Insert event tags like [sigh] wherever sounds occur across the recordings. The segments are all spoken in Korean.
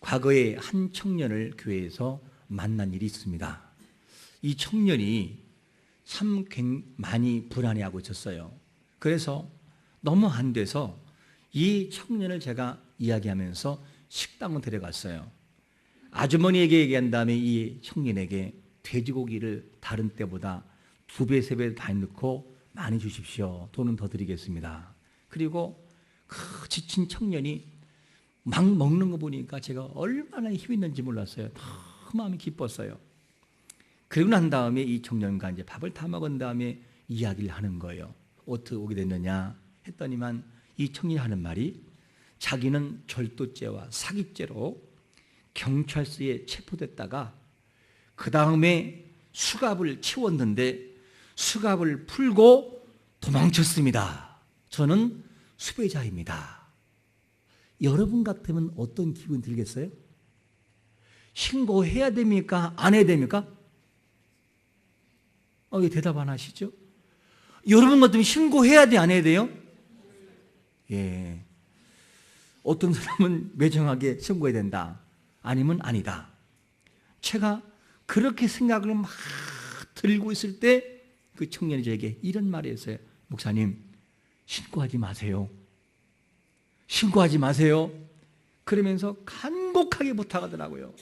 과거에 한 청년을 교회에서 만난 일이 있습니다. 이 청년이 참 굉- 많이 불안해하고 있었어요. 그래서 너무 안 돼서 이 청년을 제가 이야기하면서 식당을 데려갔어요. 아주머니에게 얘기한 다음에 이 청년에게 돼지고기를 다른 때보다 두 배, 세 배 많이 넣고 많이 주십시오. 돈은 더 드리겠습니다. 그리고 그 지친 청년이 막 먹는 거 보니까 제가 얼마나 힘 있는지 몰랐어요. 너무 마음이 기뻤어요. 그리고 난 다음에 이 청년과 이제 밥을 다 먹은 다음에 이야기를 하는 거예요. 어떻게 오게 됐느냐 했더니만 이 청년이 하는 말이 자기는 절도죄와 사기죄로 경찰서에 체포됐다가 그 다음에 수갑을 채웠는데 수갑을 풀고 도망쳤습니다. 저는 수배자입니다. 여러분 같으면 어떤 기분 들겠어요? 신고해야 됩니까? 안 해야 됩니까? 어, 왜 대답 안 하시죠? 여러분 같으면 신고해야 돼, 안 해야 돼요? 예. 어떤 사람은 매정하게 신고해야 된다. 아니면 아니다. 제가 그렇게 생각을 막 들고 있을 때 그 청년이 저에게 이런 말을 했어요. 목사님, 신고하지 마세요. 신고하지 마세요. 그러면서 간곡하게 부탁하더라고요.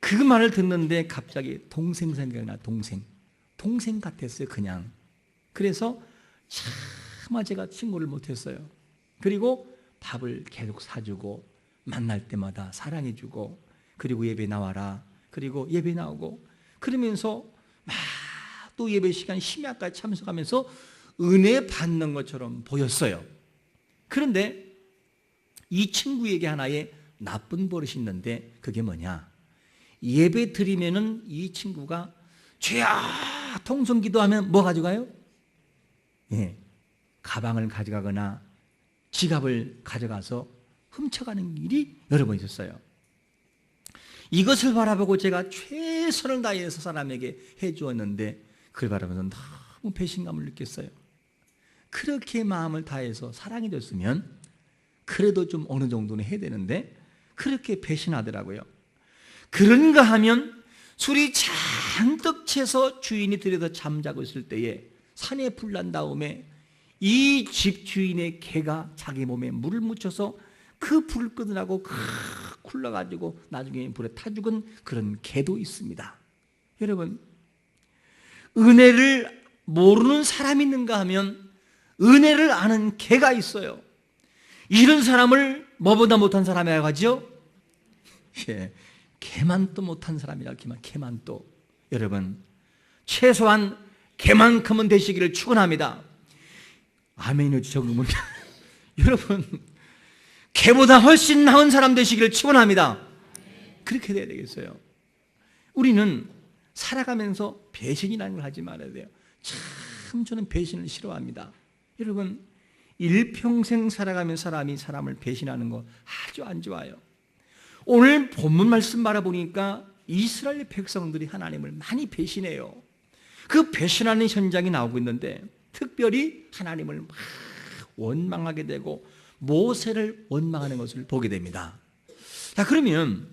그 말을 듣는데 갑자기 동생 생각나, 동생. 동생 같았어요, 그냥. 그래서 차마 제가 친구를 못했어요. 그리고 밥을 계속 사주고, 만날 때마다 사랑해주고, 그리고 예배 나와라. 그리고 예배 나오고, 그러면서 막 또 예배 시간 심야까지 참석하면서 은혜 받는 것처럼 보였어요. 그런데 이 친구에게 하나의 나쁜 버릇이 있는데 그게 뭐냐? 예배 드리면은 이 친구가 죄야 통성 기도하면 뭐 가져가요? 예, 가방을 가져가거나 지갑을 가져가서 훔쳐가는 일이 여러 번 있었어요. 이것을 바라보고 제가 최선을 다해서 사람에게 해 주었는데 그걸 바라보면서 너무 배신감을 느꼈어요. 그렇게 마음을 다해서 사랑해줬으면 그래도 좀 어느 정도는 해야 되는데 그렇게 배신하더라고요. 그런가 하면 술이 잔뜩 채서 주인이 들여서 잠자고 있을 때에 산에 불난 다음에 이 집 주인의 개가 자기 몸에 물을 묻혀서 그 불을 끄느라고 크 굴러가지고 나중에 불에 타 죽은 그런 개도 있습니다. 여러분 은혜를 모르는 사람이 있는가 하면 은혜를 아는 개가 있어요. 이런 사람을 뭐보다 못한 사람이라고 하죠? 예, 개만 또 못한 사람이라고 하면 개만 또 여러분 최소한 개만큼은 되시기를 축원합니다. 아멘이 적으면 [laughs] 여러분 개보다 훨씬 나은 사람 되시기를 축원합니다. 그렇게 돼야 되겠어요. 우리는 살아가면서 배신이라는 걸 하지 말아야 돼요. 참 저는 배신을 싫어합니다. 여러분 일평생 살아가면 사람이 사람을 배신하는 거 아주 안 좋아요. 오늘 본문 말씀 바라보니까 이스라엘 백성들이 하나님을 많이 배신해요. 그 배신하는 현장이 나오고 있는데 특별히 하나님을 막 원망하게 되고 모세를 원망하는 것을 보게 됩니다. 자, 그러면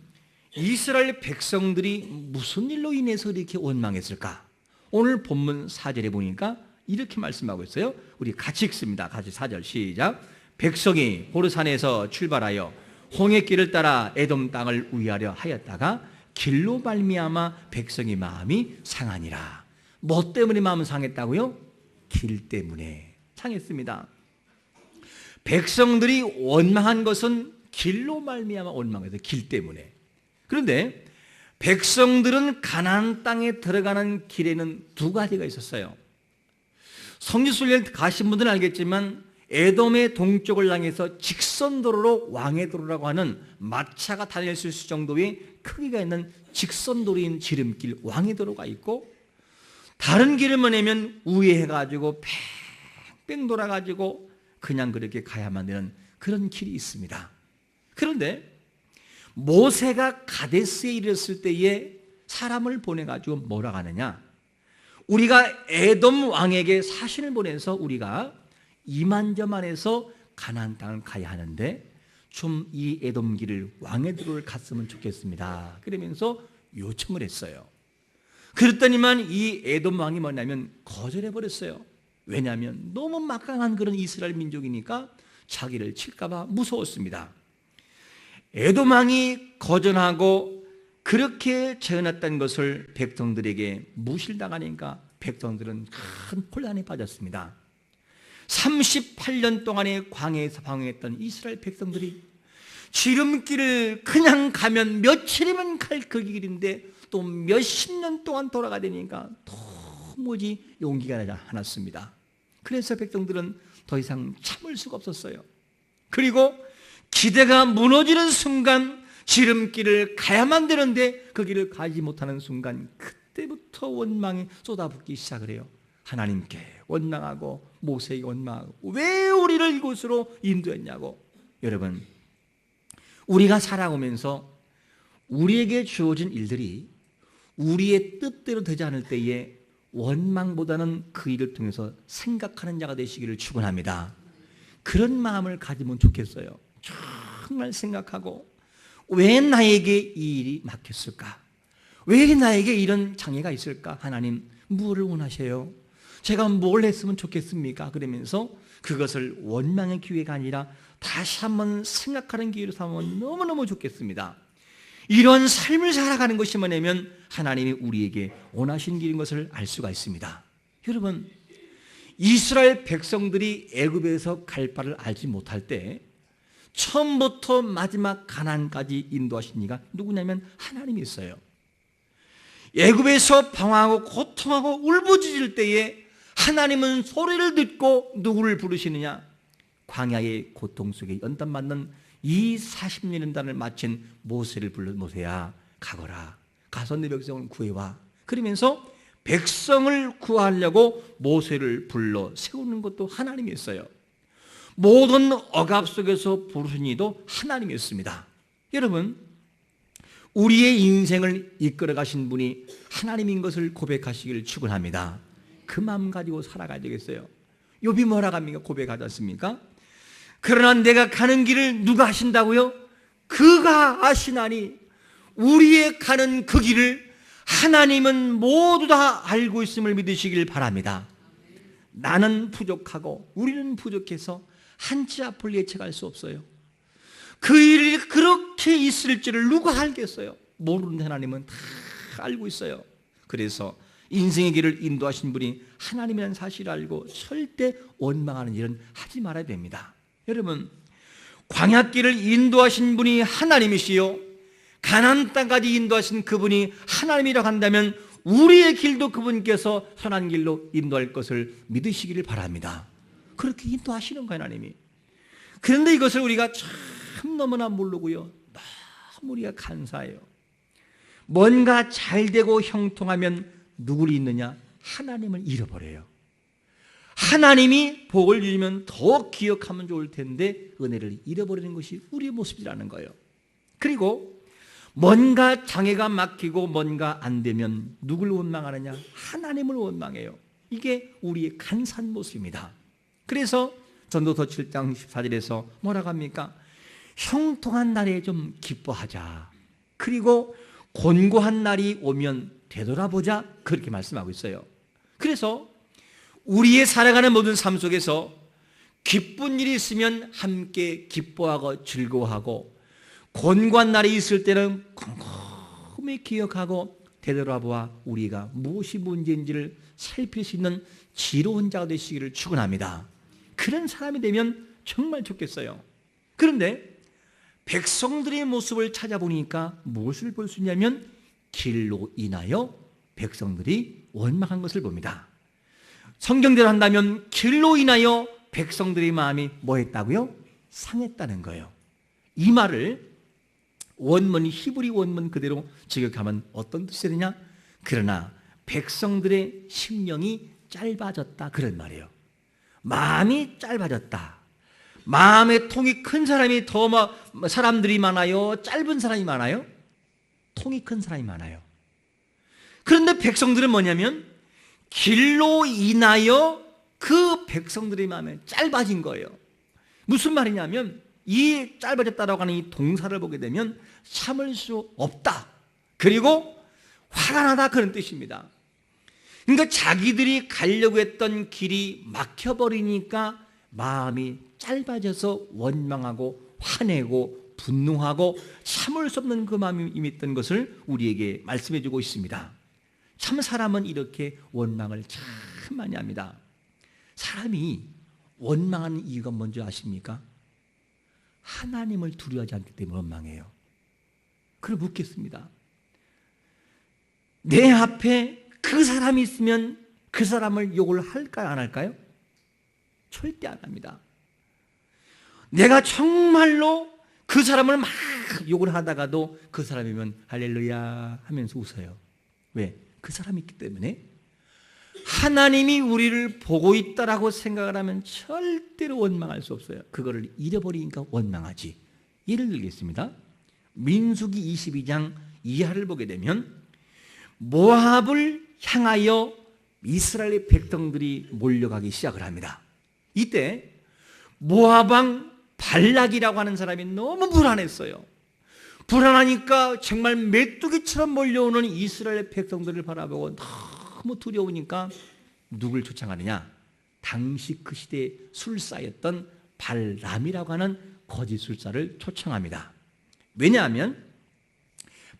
이스라엘 백성들이 무슨 일로 인해서 이렇게 원망했을까? 오늘 본문 4절에 보니까 이렇게 말씀하고 있어요. 우리 같이 읽습니다. 같이 4절 시작. 백성이 호르산에서 출발하여 홍해 길을 따라 에돔 땅을 우회하려 하였다가 길로 말미암아 백성의 마음이 상하니라. 뭐 때문에 마음 상했다고요? 길 때문에 상했습니다. 백성들이 원망한 것은 길로 말미암아 원망해서 길 때문에. 그런데 백성들은 가나안 땅에 들어가는 길에는 두 가지가 있었어요. 성지순례 가신 분들은 알겠지만 에돔의 동쪽을 향해서 직선도로로 왕의 도로라고 하는 마차가 다닐 수 있을 정도의 크기가 있는 직선도로인 지름길 왕의 도로가 있고 다른 길을 뭐냐면 우회해가지고 뺑뺑 돌아가지고 그냥 그렇게 가야만 되는 그런 길이 있습니다. 그런데 모세가 가데스에 이르렀을 때에 사람을 보내가지고 뭐라 하느냐? 우리가 에돔 왕에게 사신을 보내서 우리가 이만저만해서 가나안 땅을 가야 하는데 좀 이 에돔 길을 왕의 도를 갔으면 좋겠습니다. 그러면서 요청을 했어요. 그랬더니만 이 에돔 왕이 뭐냐면 거절해 버렸어요. 왜냐하면 너무 막강한 그런 이스라엘 민족이니까 자기를 칠까봐 무서웠습니다. 에돔 왕이 거절하고 그렇게 재어났던 것을 백성들에게 무실당하니까 백성들은 큰 혼란에 빠졌습니다. 38년 동안의 광해에서 방황했던 이스라엘 백성들이 지름길을 그냥 가면 며칠이면 갈 그 길인데 또 몇십 년 동안 돌아가 되니까 도무지 용기가 나지 않았습니다. 그래서 백성들은 더 이상 참을 수가 없었어요. 그리고 기대가 무너지는 순간 지름길을 가야만 되는데 그 길을 가지 못하는 순간 그때부터 원망이 쏟아붓기 시작을 해요. 하나님께 원망하고 모세에게 원망하고 왜 우리를 이곳으로 인도했냐고 여러분 우리가 살아오면서 우리에게 주어진 일들이 우리의 뜻대로 되지 않을 때에 원망보다는 그 일을 통해서 생각하는 자가 되시기를 축원합니다. 그런 마음을 가지면 좋겠어요. 정말 생각하고 왜 나에게 이 일이 막혔을까? 왜 나에게 이런 장애가 있을까? 하나님 무엇을 원하셔요? 제가 뭘 했으면 좋겠습니까? 그러면서 그것을 원망의 기회가 아니라 다시 한번 생각하는 기회로 삼으면 너무너무 좋겠습니다. 이런 삶을 살아가는 것이 뭐냐면 하나님이 우리에게 원하신 길인 것을 알 수가 있습니다. 여러분, 이스라엘 백성들이 애굽에서 갈 바를 알지 못할 때 처음부터 마지막 가난까지 인도하신 이가 누구냐면 하나님이 있어요. 애굽에서 방황하고 고통하고 울부짖을 때에 하나님은 소리를 듣고 누구를 부르시느냐? 광야의 고통 속에 연단받는 이 40년 연단을 마친 모세를 불러 모세야 가거라. 가서 내 백성을 구해와. 그러면서 백성을 구하려고 모세를 불러 세우는 것도 하나님이었어요. 모든 억압 속에서 부르신 이도 하나님이었습니다. 여러분, 우리의 인생을 이끌어 가신 분이 하나님인 것을 고백하시기를 축원합니다. 그 마음 가지고 살아가야 되겠어요. 욥이 뭐라 합니까? 고백하지 않습니까? 그러나 내가 가는 길을 누가 하신다고요? 그가 아시나니 우리의 가는 그 길을 하나님은 모두 다 알고 있음을 믿으시길 바랍니다. 나는 부족하고 우리는 부족해서 한치 앞을 예측할 수 없어요. 그 일이 그렇게 있을 줄을 누가 알겠어요? 모르는 하나님은 다 알고 있어요. 그래서 인생의 길을 인도하신 분이 하나님이라는 사실을 알고 절대 원망하는 일은 하지 말아야 됩니다. 여러분, 광야길을 인도하신 분이 하나님이시요. 가나안 땅까지 인도하신 그분이 하나님이라고 한다면 우리의 길도 그분께서 선한 길로 인도할 것을 믿으시기를 바랍니다. 그렇게 인도하시는 거예요, 하나님이. 그런데 이것을 우리가 참 너무나 모르고요. 너무 우리가 간사해요. 뭔가 잘 되고 형통하면 누구를 잊느냐? 하나님을 잃어버려요. 하나님이 복을 주면 더 기억하면 좋을 텐데 은혜를 잃어버리는 것이 우리의 모습이라는 거예요. 그리고 뭔가 장애가 막히고 뭔가 안 되면 누굴 원망하느냐? 하나님을 원망해요. 이게 우리의 간사한 모습입니다. 그래서 전도서 7장 14절에서 뭐라고 합니까? 형통한 날에 좀 기뻐하자. 그리고 곤고한 날이 오면 되돌아보자. 그렇게 말씀하고 있어요. 그래서 우리의 살아가는 모든 삶 속에서 기쁜 일이 있으면 함께 기뻐하고 즐거워하고 곤고한 날이 있을 때는 곰곰이 기억하고 되돌아보아 우리가 무엇이 문제인지를 살필 수 있는 지로운 자가 되시기를 축원합니다. 그런 사람이 되면 정말 좋겠어요. 그런데 백성들의 모습을 찾아보니까 무엇을 볼 수 있냐면 길로 인하여 백성들이 원망한 것을 봅니다. 성경대로 한다면 길로 인하여 백성들의 마음이 뭐 했다고요? 상했다는 거예요. 이 말을 원문 히브리 원문 그대로 직역하면 어떤 뜻이 되냐? 그러나 백성들의 심령이 짧아졌다 그런 말이에요. 마음이 짧아졌다. 마음의 통이 큰 사람이 더 사람들이 많아요. 짧은 사람이 많아요. 통이 큰 사람이 많아요. 그런데 백성들은 뭐냐면 길로 인하여 그 백성들의 마음에 짧아진 거예요. 무슨 말이냐면 이 짧아졌다라고 하는 이 동사를 보게 되면 참을 수 없다. 그리고 화가 나다 그런 뜻입니다. 그러니까 자기들이 가려고 했던 길이 막혀버리니까 마음이 짧아져서 원망하고 화내고 분노하고 참을 수 없는 그 마음이 임했던 것을 우리에게 말씀해 주고 있습니다. 참 사람은 이렇게 원망을 참 많이 합니다. 사람이 원망하는 이유가 뭔지 아십니까? 하나님을 두려워하지 않기 때문에 원망해요. 그걸 묻겠습니다. 내 앞에 그 사람이 있으면 그 사람을 욕을 할까요? 안 할까요? 절대 안 합니다. 내가 정말로 그 사람을 막 욕을 하다가도 그 사람이면 할렐루야 하면서 웃어요. 왜? 그 사람이 있기 때문에 하나님이 우리를 보고 있다라고 생각을 하면 절대로 원망할 수 없어요. 그거를 잃어버리니까 원망하지. 예를 들겠습니다. 민수기 22장 이하를 보게 되면 모압을 향하여 이스라엘 백성들이 몰려가기 시작을 합니다. 이때 왕 발락이라고 하는 사람이 너무 불안했어요. 불안하니까 정말 메뚜기처럼 몰려오는 이스라엘 백성들을 바라보고 너무 두려우니까 누굴 초청하느냐? 당시 그 시대에 술사였던 발람이라고 하는 거짓 술사를 초청합니다. 왜냐하면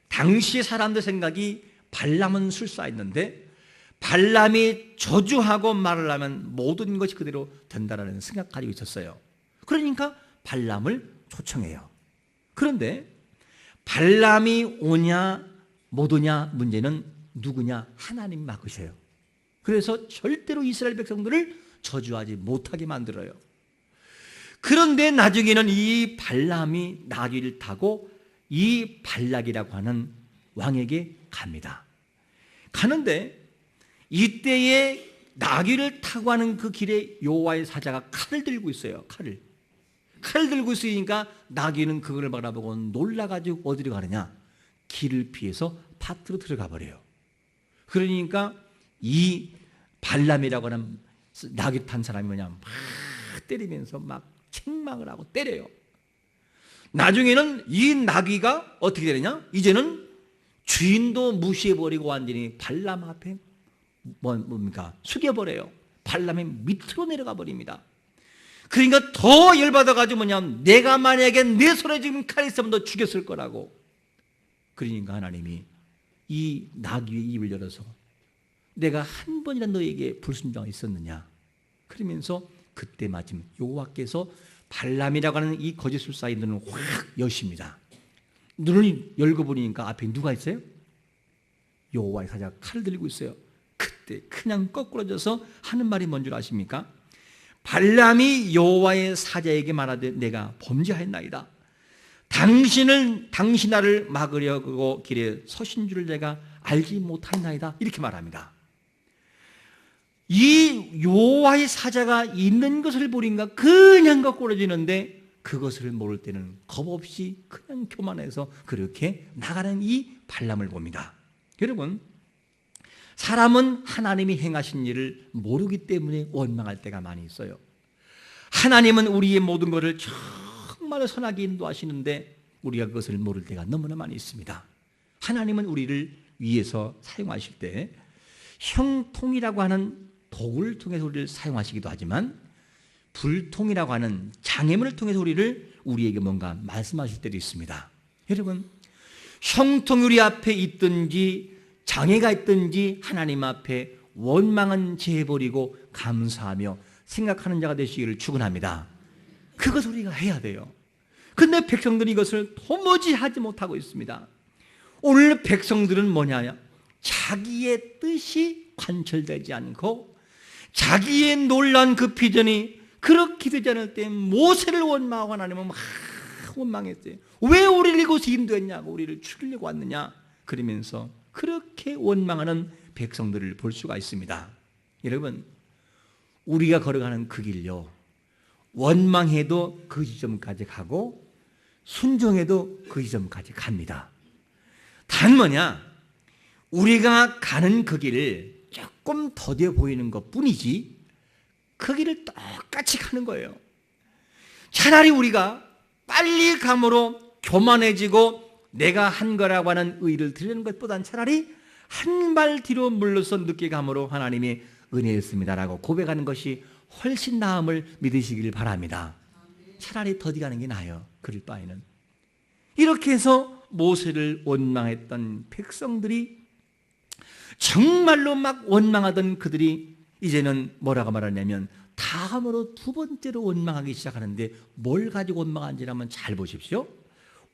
당시 사람들 생각이 발람은 술사였는데 발람이 저주하고 말을 하면 모든 것이 그대로 된다라는 생각 가지고 있었어요. 그러니까 발람을 초청해요. 그런데 발람이 오냐 못 오냐 문제는 누구냐 하나님 맡으셔요. 그래서 절대로 이스라엘 백성들을 저주하지 못하게 만들어요. 그런데 나중에는 이 발람이 나귀를 타고 이 발락이라고 하는 왕에게 갑니다. 가는데 이때에 나귀를 타고 하는 그 길에 여호와의 사자가 칼을 들고 있어요. 칼을. 칼을 들고 있으니까 나귀는 그걸 바라보고 놀라가지고 어디로 가느냐? 길을 피해서 밭으로 들어가 버려요. 그러니까 이 발람이라고 하는 나귀 탄 사람이 뭐냐? 막 때리면서 막 책망을 하고 때려요. 나중에는 이 나귀가 어떻게 되느냐? 이제는 주인도 무시해버리고 완전히 발람 앞에 뭐, 뭡니까? 숙여버려요. 발람이 밑으로 내려가 버립니다. 그러니까 더 열받아가지고 뭐냐면 내가 만약에 내 손에 지금 칼이 있으면 너 죽였을 거라고. 그러니까 하나님이 이 나귀의 입을 열어서 내가 한 번이라 너에게 불순종이 있었느냐. 그러면서 그때 마침 여호와께서 발람이라고 하는 이 거짓술사의 눈을 확 여십니다. 눈을 열고 보니까 앞에 누가 있어요? 여호와의 사자가 칼을 들고 있어요. 그때 그냥 거꾸러져서 하는 말이 뭔 줄 아십니까? 발람이 여호와의 사자에게 말하되 내가 범죄하였나이다. 당신을 당신 나를 막으려고 길에 서신 줄을 내가 알지 못하였나이다. 이렇게 말합니다. 이 여호와의 사자가 있는 것을 보니까 그냥 거꾸러지는데 그것을 모를 때는 겁 없이 그냥 교만해서 그렇게 나가는 이 발람을 봅니다. 여러분, 사람은 하나님이 행하신 일을 모르기 때문에 원망할 때가 많이 있어요. 하나님은 우리의 모든 것을 정말 선하게 인도하시는데 우리가 그것을 모를 때가 너무나 많이 있습니다. 하나님은 우리를 위해서 사용하실 때 형통이라고 하는 도구를 통해서 우리를 사용하시기도 하지만 불통이라고 하는 장애물을 통해서 우리를 우리에게 뭔가 말씀하실 때도 있습니다. 여러분, 형통 우리 앞에 있든지 장애가 있든지 하나님 앞에 원망은 제해버리고 감사하며 생각하는 자가 되시기를 축원합니다. 그것을 우리가 해야 돼요. 근데 백성들이 이것을 도무지 하지 못하고 있습니다. 오늘 백성들은 뭐냐? 자기의 뜻이 관철되지 않고 자기의 놀란 그 비전이 그렇게 되지 않을 때 모세를 원망하고 하나님은 막 원망했어요. 왜 우리를 이곳에 인도했냐고 우리를 죽이려고 왔느냐 그러면서 그렇게 원망하는 백성들을 볼 수가 있습니다. 여러분 우리가 걸어가는 그 길요 원망해도 그 지점까지 가고 순종해도 그 지점까지 갑니다. 단 뭐냐 우리가 가는 그 길을 조금 더뎌 보이는 것 뿐이지 그 길을 똑같이 가는 거예요. 차라리 우리가 빨리 감으로 교만해지고 내가 한 거라고 하는 의를 드리는 것보단 차라리 한 발 뒤로 물러서 늦게 감으로 하나님이 은혜였습니다라고 고백하는 것이 훨씬 나음을 믿으시길 바랍니다. 차라리 더디 가는 게 나아요. 그럴 바에는. 이렇게 해서 모세를 원망했던 백성들이 정말로 막 원망하던 그들이 이제는 뭐라고 말하냐면 다음으로 두 번째로 원망하기 시작하는데 뭘 가지고 원망한지라면 잘 보십시오.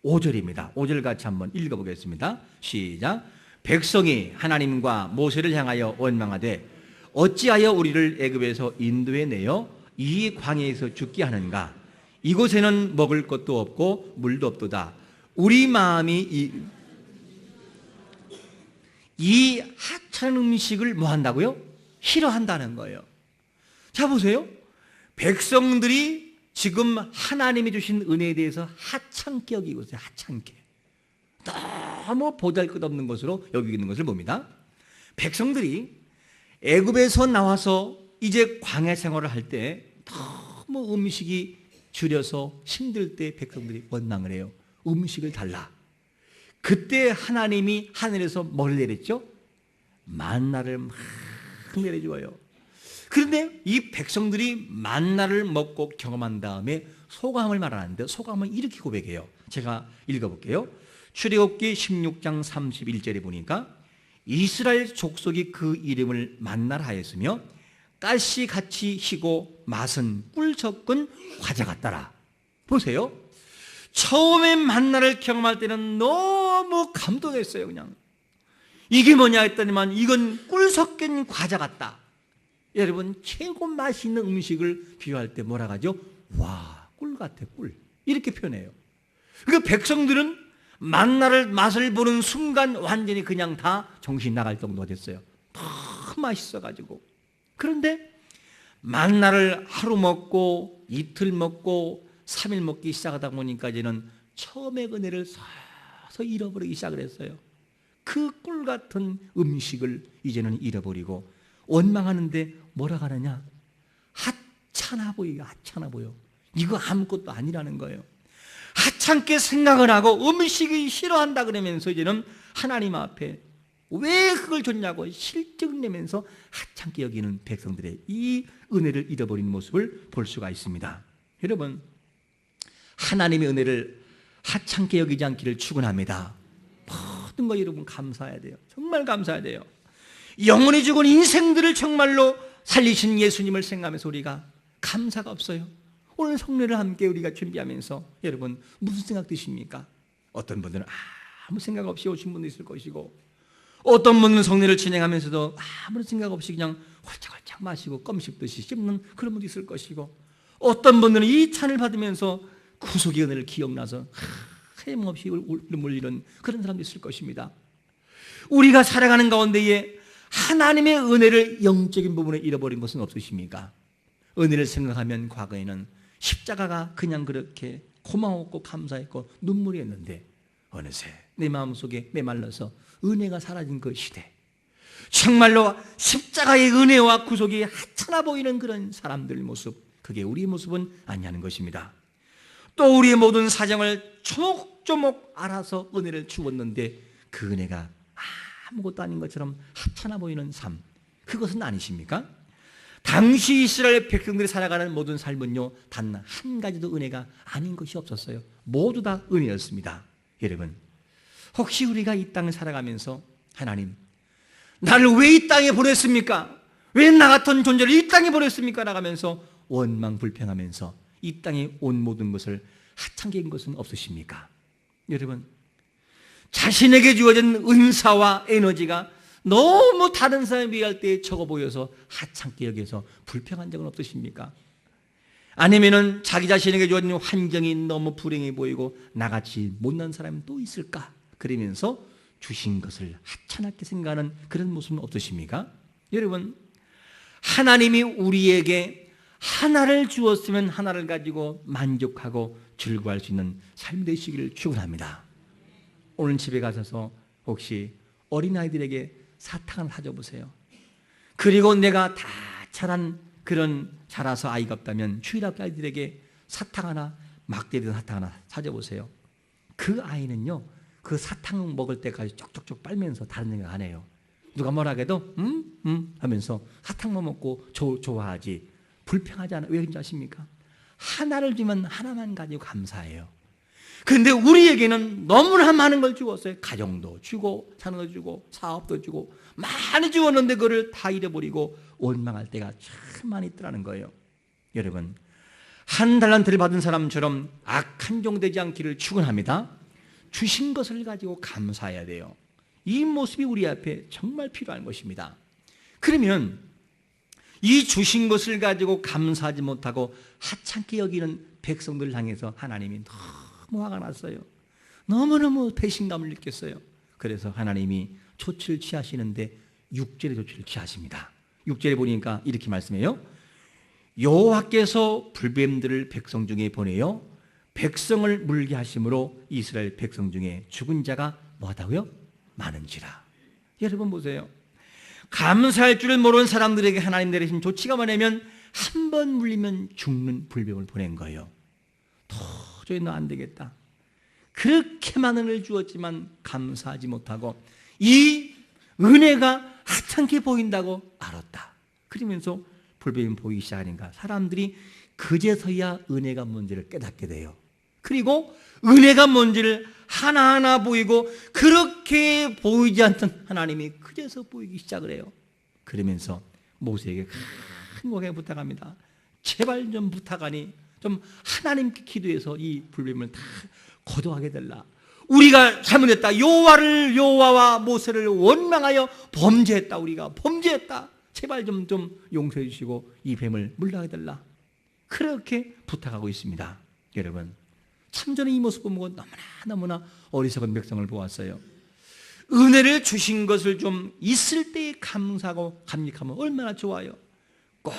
5절입니다. 5절 같이 한번 읽어보겠습니다. 시작. 백성이 하나님과 모세를 향하여 원망하되 어찌하여 우리를 애굽에서 인도해 내어 이 광야에서 죽게 하는가? 이곳에는 먹을 것도 없고 물도 없도다. 우리 마음이 이, 이 하찮은 음식을 뭐 한다고요? 싫어한다는 거예요. 자 보세요. 백성들이 지금 하나님이 주신 은혜에 대해서 하찮게 여기고 있어요. 하찮게. 너무 보잘 것 없는 것으로 여기는 것을 봅니다. 백성들이 애굽에서 나와서 이제 광야 생활을 할 때 너무 음식이 줄여서 힘들 때 백성들이 원망을 해요. 음식을 달라. 그때 하나님이 하늘에서 뭘 내렸죠? 만나를 막 내려줘요. 그런데 이 백성들이 만나를 먹고 경험한 다음에 소감을 말하는데 소감은 이렇게 고백해요. 제가 읽어볼게요. 출애굽기 16장 31절에 보니까 이스라엘 족속이 그 이름을 만나라 하였으며 가시 같이 희고 맛은 꿀 섞은 과자 같더라. 보세요. 처음에 만나를 경험할 때는 너무 감동했어요, 그냥. 이게 뭐냐 했더니만 이건 꿀 섞인 과자 같다. 여러분, 최고 맛있는 음식을 비유할 때 뭐라 하죠? 와, 꿀 같아, 꿀. 이렇게 표현해요. 그러니까 백성들은 만나를 맛을 보는 순간 완전히 그냥 다 정신 나갈 정도가 됐어요. 너무 맛있어 가지고. 그런데 만나를 하루 먹고 이틀 먹고 3일 먹기 시작하다 보니까 이제는 처음의 은혜를 서서 잃어버리기 시작을 했어요. 그 꿀 같은 음식을 이제는 잃어버리고 원망하는데 뭐라 하느냐? 하찮아 보여, 하찮아 보여. 이거 아무것도 아니라는 거예요. 하찮게 생각을 하고 음식이 싫어한다 그러면서 이제는 하나님 앞에 왜 그걸 줬냐고 실증 내면서 하찮게 여기는 백성들의 이 은혜를 잃어버린 모습을 볼 수가 있습니다. 여러분, 하나님의 은혜를 하찮게 여기지 않기를 축원합니다. 모든 거 여러분 감사해야 돼요. 정말 감사해야 돼요. 영원히 죽은 인생들을 정말로 살리신 예수님을 생각하면서 우리가 감사가 없어요. 오늘 성례를 함께 우리가 준비하면서 여러분 무슨 생각 드십니까? 어떤 분들은 아무 생각 없이 오신 분도 있을 것이고 어떤 분은 성례를 진행하면서도 아무 생각 없이 그냥 활짝활짝 마시고 껌 씹 듯이 씹는 그런 분도 있을 것이고 어떤 분들은 이 찬을 받으면서 구속의 은혜를 기억나서 헤임없이 울리는 그런 사람도 있을 것입니다. 우리가 살아가는 가운데에 하나님의 은혜를 영적인 부분에 잃어버린 것은 없으십니까? 은혜를 생각하면 과거에는 십자가가 그냥 그렇게 고마웠고 감사했고 눈물이 었는데 어느새 내 마음속에 메말라서 은혜가 사라진 그 시대 정말로 십자가의 은혜와 구속이 하찮아 보이는 그런 사람들 모습 그게 우리의 모습은 아니하는 것입니다 또 우리의 모든 사정을 조목조목 알아서 은혜를 주었는데 그 은혜가 아무것도 아닌 것처럼 하찮아 보이는 삶 그것은 아니십니까? 당시 이스라엘 백성들이 살아가는 모든 삶은요, 단 한 가지도 은혜가 아닌 것이 없었어요. 모두 다 은혜였습니다. 여러분, 혹시 우리가 이 땅을 살아가면서 하나님, 나를 왜 이 땅에 보냈습니까? 왜 나 같은 존재를 이 땅에 보냈습니까? 나가면서 원망 불평하면서 이 땅에 온 모든 것을 하찮게 한 것은 없으십니까? 여러분, 자신에게 주어진 은사와 에너지가 너무 다른 사람에 비할 때 적어 보여서 하찮게 여겨서 불평한 적은 없으십니까? 아니면은 자기 자신에게 주어진 환경이 너무 불행해 보이고 나같이 못난 사람이 또 있을까? 그러면서 주신 것을 하찮게 생각하는 그런 모습은 없으십니까? 여러분, 하나님이 우리에게 하나를 주었으면 하나를 가지고 만족하고 즐거워할 수 있는 삶 되시기를 축원합니다. 오늘 집에 가셔서 혹시 어린아이들에게 사탕을 사줘 보세요. 그리고 내가 다 자란 그런 자라서 아이가 없다면 주일학교 아이들에게 사탕 하나 막대리던 사탕 하나 찾아보세요. 그 아이는요, 그 사탕 먹을 때까지 쪽쪽쪽 빨면서 다른 생각 안 해요. 누가 뭐라 해도 음, 음 하면서 사탕만 먹고 조, 좋아하지 불평하지 않아. 왜 그런지 아십니까? 하나를 주면 하나만 가지고 감사해요. 근데 우리에게는 너무나 많은 걸 주었어요. 가정도 주고, 사는 거 주고, 사업도 주고, 많이 주었는데 그걸 다 잃어버리고 원망할 때가 참 많이 있더라는 거예요. 여러분, 한 달란트를 받은 사람처럼 악한 종 되지 않기를 축원합니다. 주신 것을 가지고 감사해야 돼요. 이 모습이 우리 앞에 정말 필요한 것입니다. 그러면 이 주신 것을 가지고 감사하지 못하고 하찮게 여기는 백성들을 향해서 하나님이 너무 화가 났어요. 너무너무 배신감을 느꼈어요. 그래서 하나님이 조치를 취하시는데 육절의 조치를 취하십니다. 육절에 보니까 이렇게 말씀해요. 여호와께서 불뱀들을 백성 중에 보내요 백성을 물게 하심으로 이스라엘 백성 중에 죽은 자가 뭐하다고요? 많은지라. 여러분 보세요. 감사할 줄을 모르는 사람들에게 하나님 내리신 조치가 뭐냐면 한 번 물리면 죽는 불병을 보낸 거예요. 도저히 너 안 되겠다. 그렇게 많은 을 주었지만 감사하지 못하고 이 은혜가 하찮게 보인다고 알았다. 그러면서 불뱀이 보이기 시작하니까 사람들이 그제서야 은혜가 뭔지를 깨닫게 돼요. 그리고 은혜가 뭔지를 하나하나 보이고 그렇게 보이지 않던 하나님이 그제서 보이기 시작을 해요. 그러면서 모세에게 큰 고개 부탁합니다. 제발 좀 부탁하니 좀 하나님께 기도해서 이 불뱀을 다 거둬하게 달라. 우리가 잘못했다. 여호와를 여호와와 모세를 원망하여 범죄했다. 우리가 범죄했다. 제발 좀 좀 용서해 주시고 이 뱀을 물러가게 달라. 그렇게 부탁하고 있습니다. 여러분, 참 저는 이 모습 보고 너무나 너무나 어리석은 백성을 보았어요. 은혜를 주신 것을 좀 있을 때 감사하고 감격하면 얼마나 좋아요. 꼭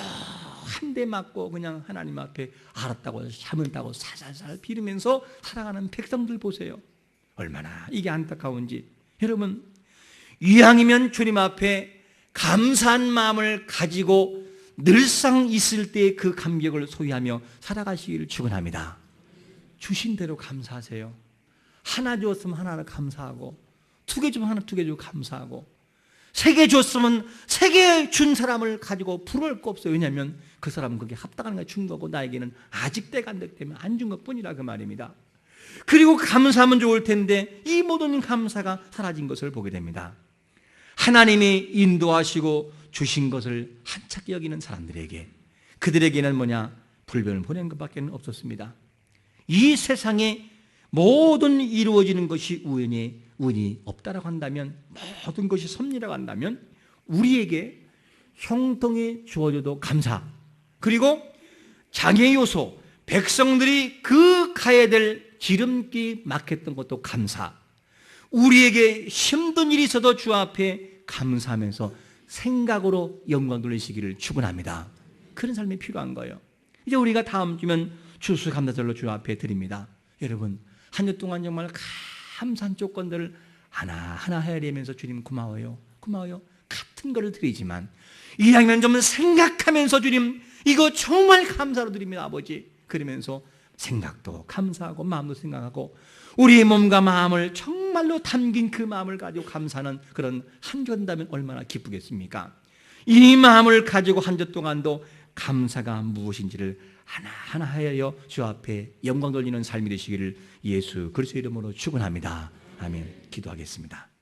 한 대 맞고 그냥 하나님 앞에 알았다고 잘못다고 살살살 비르면서 살아가는 백성들 보세요. 얼마나 이게 안타까운지. 여러분, 이왕이면 주님 앞에 감사한 마음을 가지고 늘상 있을 때 그 감격을 소유하며 살아가시기를 축원합니다. 주신 대로 감사하세요. 하나 주었으면 하나를 감사하고 두 개 주면 하나 두 개 주고 감사하고 세 개 줬으면 세 개 준 사람을 가지고 부러울 거 없어요. 왜냐하면 그 사람은 그게 합당한 거준 거고 나에게는 아직 때가 안 됐기 때문에 안 준 것뿐이라 그 말입니다. 그리고 감사하면 좋을 텐데 이 모든 감사가 사라진 것을 보게 됩니다. 하나님이 인도하시고 주신 것을 한착 여기는 사람들에게 그들에게는 뭐냐 불변을 보낸 것밖에 없었습니다. 이 세상에 모든 이루어지는 것이 우연히 운이 없다라고 한다면 모든 것이 섭리라고 한다면 우리에게 형통이 주어져도 감사 그리고 장애 요소 백성들이 그 가야 될 지름길 막혔던 것도 감사 우리에게 힘든 일이 있어도 주 앞에 감사하면서 생각으로 영광 돌리시기를 축원합니다. 그런 삶이 필요한 거예요. 이제 우리가 다음 주면 추수 감사절로 주 앞에 드립니다. 여러분 한 주 동안 정말 감사한 조건들을 하나하나 헤아리면서 주님 고마워요. 고마워요. 같은 거를 드리지만 이왕이면 좀 생각하면서 주님 이거 정말 감사로 드립니다 아버지. 그러면서 생각도 감사하고 마음도 생각하고 우리의 몸과 마음을 정말로 담긴 그 마음을 가지고 감사하는 그런 한주 한다면 얼마나 기쁘겠습니까? 이 마음을 가지고 한 주 동안도 감사가 무엇인지를 하나하나 하여 주 앞에 영광 돌리는 삶이 되시기를 예수 그리스도 이름으로 축원합니다. 아멘. 기도하겠습니다.